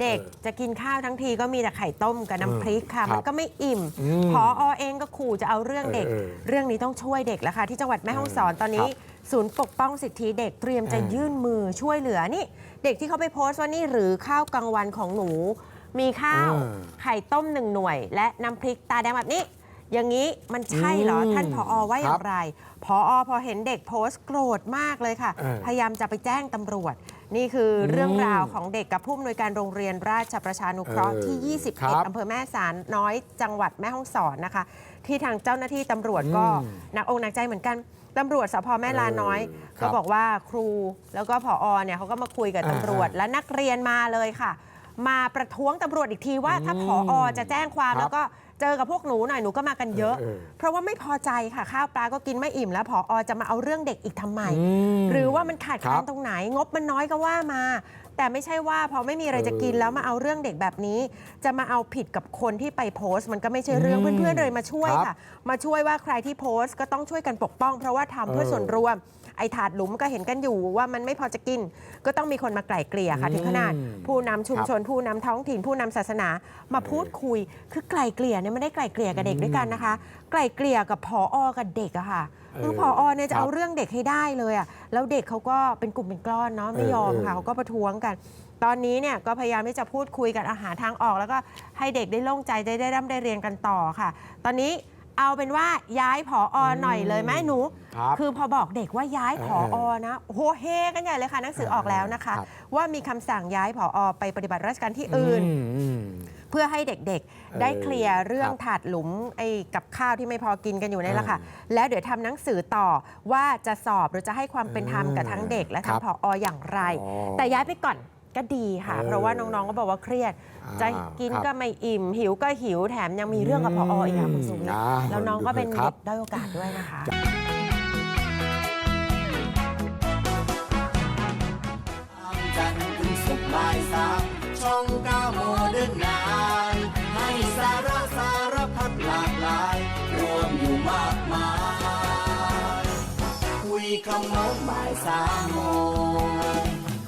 เด็กเออจะกินข้าวทั้งทีก็มีแต่ไข่ต้มกับน้ำพริกค่ะครับมันก็ไม่อิ่มอืมพออเองก็ขู่จะเอาเรื่องเด็กเออเออเรื่องนี้ต้องช่วยเด็กแล้วค่ะ ที่จังหวัดแม่ฮ่องสอนตอนนี้ครับศูนย์ปกป้องสิทธิเด็กเตรียมจะเออยื่นมือช่วยเหลือนี่ เด็กที่เขาไปโพสต์ว่านี่หรือข้าวกลางวันของหนู มีข้าวเออไข่ต้มหนึ่งหน่วย และน้ำพริกตาแดงแบบนี้อย่างนี้มันใช่เหรออืมท่านผอว่าอย่าครังบไรผอพอเห็นเด็กโพสต์โกรธมากเลยค่ะเออพยายามจะไปแจ้งตำรวจ นี่คืออมเรื่องราวของเด็กกับผู้อำนวยการโรงเรียนราชประชานุเคราะห์เออที่ครับ21 อำเภอแม่สารน้อยจังหวัดแม่ฮ่องสอนนะคะ ที่ทางเจ้าหน้าที่ตำรวจก็อืมหนักอกหนักใจเหมือนกันตำรวจสพแม่ลาน้อยเออครัก็บบอกว่าครูแล้วก็ผอเนี่ยเขาก็มาคุยกับอ่าตำรวจและนักเรียนมาเลยค่ะ มาประท้วงตำรวจอีกทีว่าถ้าอืมผอจะแจ้งความครับแล้วก็เจอกับพวกหนูหน่อยหนูก็มากันเยอะเออเออเพราะว่าไม่พอใจค่ะข้าวปลาก็กินไม่อิ่มแล้วผอจะมาเอาเรื่องเด็กอีกทำไมอืมหรือว่ามันขาดแคลครันบตรงไหน งบมันน้อยก็ว่ามา แต่ไม่ใช่ว่าพอไม่มีอะไรจะกินเออแล้วมาเอาเรื่องเด็กแบบนี้ จะมาเอาผิดกับคนที่ไปโพสต์ มันก็ไม่ใช่เรื่องอืมเพื่อนๆเลยมาช่วยครับค่ะ มาช่วยว่าใครที่โพสต์ก็ต้องช่วยกันปกป้อง เพราะว่าทำเพื่อเออส่วนรวมไอ้ถาดหลุมก็เห็นกันอยู่ว่ามันไม่พอจะกิน ก็ต้องมีคนมาไกล่เกลี่ยค่ะ ถึงขนาดอืมผู้นำชุมชนผู้นำท้องถิ่นผู้นำศาสนามาพูดคุยคือไกล่เกลี่ยเนี่ยไม่ได้ไกล่เกลี่ยกับเด็กด้วยกันนะคะ ไกล่เกลี่ยกับผอกับเด็กอะค่ะคือเออผอเนี่ยจะครับเอาเรื่องเด็กให้ได้เลยอะแล้วเด็กเขาก็เป็นกลุ่มเป็นก้อนเนาะไม่ยอมเออเออค่ะเขาก็ประท้วงกัน ตอนนี้เนี่ยก็พยายามที่จะพูดคุยกันอาหารทางออก แล้วก็ให้เด็กได้โล่งใจได้ได้ร่ำได้เรียนกันต่อค่ะ ตอนนี้เอาเป็นว่าย้ายผออหน่อยเลยไหมหนูครับคือพอบอกเด็กว่าย้ายผอเอออนะโอ้โหเฮกันใหญ่เลยค่ะหนังสือออกแล้วนะคะครับว่ามีคำสั่งย้ายผออไปปฏิบัติราชการที่อื่นมอืมเพื่อให้เด็กๆ ได้เคลียร์เรื่องครับถาดหลุมไอ้กับข้าวที่ไม่พอกินกันอยู่นี่แหละค่ะเอแล้วเดี๋ยวทำหนังสือต่อว่าจะสอบหรือจะให้ความเป็นธรรมกับทั้งเด็กและทั้งครับผออย่างไรอ๋อแต่ย้ายไปก่อนก็ดีค่ะเออเพราะว่าน้องๆก็บอกว่าเครียดอ่าจะกินครับก็ไม่อิ่ม หิวก็หิวแถมยังมีเรื่องกับผออีกค่ะคุณสุวิทย์อ่าแล้วน้องก็เป็นครัเด็บกด้อยโอกาสด้วยนะคะจันทร์ถึงศุกร์บ่ายสามช่องเก้าโม คำนกบายสามโมง